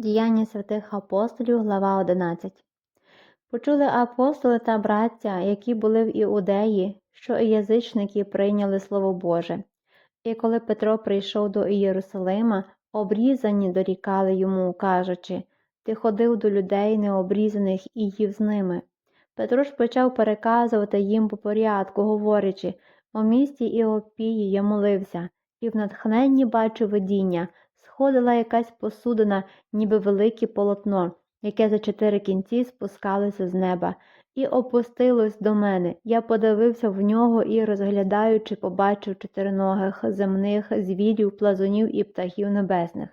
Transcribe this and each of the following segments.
Діяння святих апостолів, глава 11. Почули апостоли та браття, які були в Іудеї, що і язичники прийняли Слово Боже. І коли Петро прийшов до Ієрусалима, обрізані дорікали йому, кажучи Ти ходив до людей необрізаних і їв з ними. Петро ж почав переказувати їм по порядку, говорячи у місті Іопії я молився, і в натхненні бачу видіння, сходила якась посудина, ніби велике полотно, яке за чотири кінці спускалося з неба, і опустилось до мене. Я подивився в нього і, розглядаючи, побачив чотириногих земних звірів, плазунів і птахів небесних.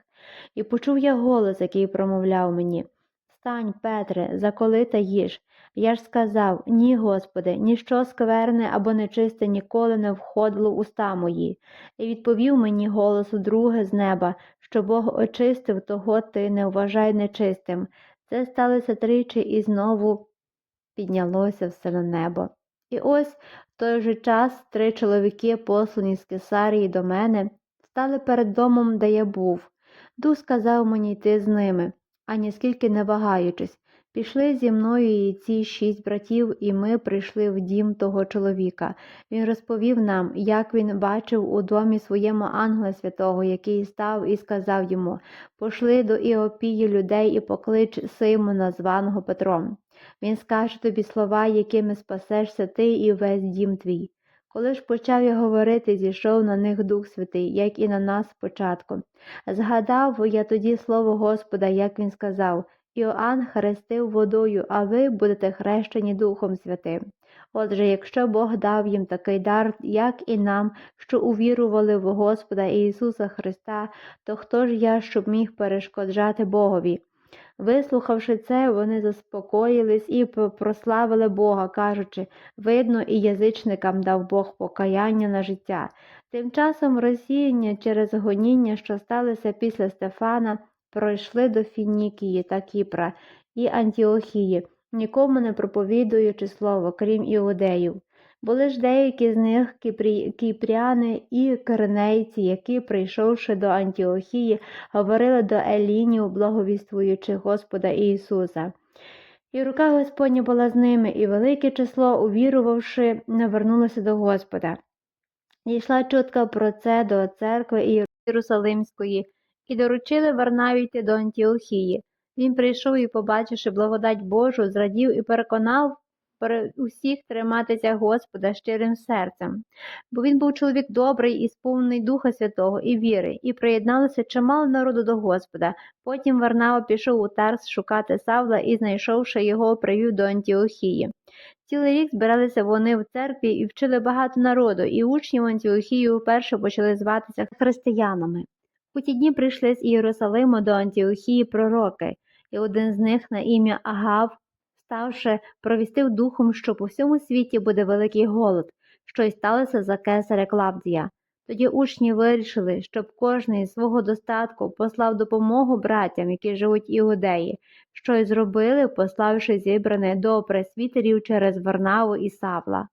І почув я голос, який промовляв мені Встань, Петре, заколи та їж. Я ж сказав Ні, Господи, ніщо скверне або нечисте ніколи не входило уста мої. І відповів мені голос друге з неба, що Бог очистив, того ти не вважай нечистим. Це сталося тричі і знову піднялося все на небо. І ось в той же час три чоловіки, послані з Кесарії до мене, стали перед домом, де я був. Дух сказав мені йти з ними, а ніскільки не вагаючись. Пішли зі мною і ці шість братів, і ми прийшли в дім того чоловіка. Він розповів нам, як він бачив у домі своєму ангела святого, який став і сказав йому Пошли до Іопії людей і поклич Симона, званого Петром. Він скаже тобі слова, якими спасешся ти і весь дім твій. Коли ж почав я говорити, зійшов на них Дух Святий, як і на нас спочатку. Згадав я тоді слово Господа, як він сказав Іоанн хрестив водою, а ви будете хрещені Духом Святим. Отже, якщо Бог дав їм такий дар, як і нам, що увірували в Господа Ісуса Христа, то хто ж я, щоб міг перешкоджати Богові? Вислухавши це, вони заспокоїлись і прославили Бога, кажучи видно, і язичникам дав Бог покаяння на життя. Тим часом розсіяння через гоніння, що сталося після Стефана, пройшли до Фінікії та Кіпра і Антіохії, нікому не проповідуючи слово, крім іудеїв. Були ж деякі з них кіпряни і коренейці, які, прийшовши до Антіохії, говорили до Елінів, благовіствуючи Господа Ісуса. І рука Господня була з ними, і велике число, увірувавши, навернулося до Господа. І йшла чутка про це до церкви Єрусалимської, і доручили Варнаві йти до Антіохії. Він прийшов і, побачивши благодать Божу, зрадів і переконав усіх триматися Господа щирим серцем, бо він був чоловік добрий і сповнений Духа Святого і віри, і приєдналося чимало народу до Господа. Потім Варнава пішов у Тарс шукати Савла і, знайшовши його, привів до Антіохії. Цілий рік збиралися вони в церкві і вчили багато народу, і учні в Антіохії вперше почали зватися християнами. У ті дні прийшли з Єрусалиму до Антіохії пророки, і один з них на ім'я Агав ставши, провістив духом, що по всьому світі буде великий голод, що й сталося за кесаря Клавдія. Тоді учні вирішили, щоб кожний з свого достатку послав допомогу братям, які живуть іудеї, що й зробили, пославши зібране до пресвітерів через Варнаву і Савла.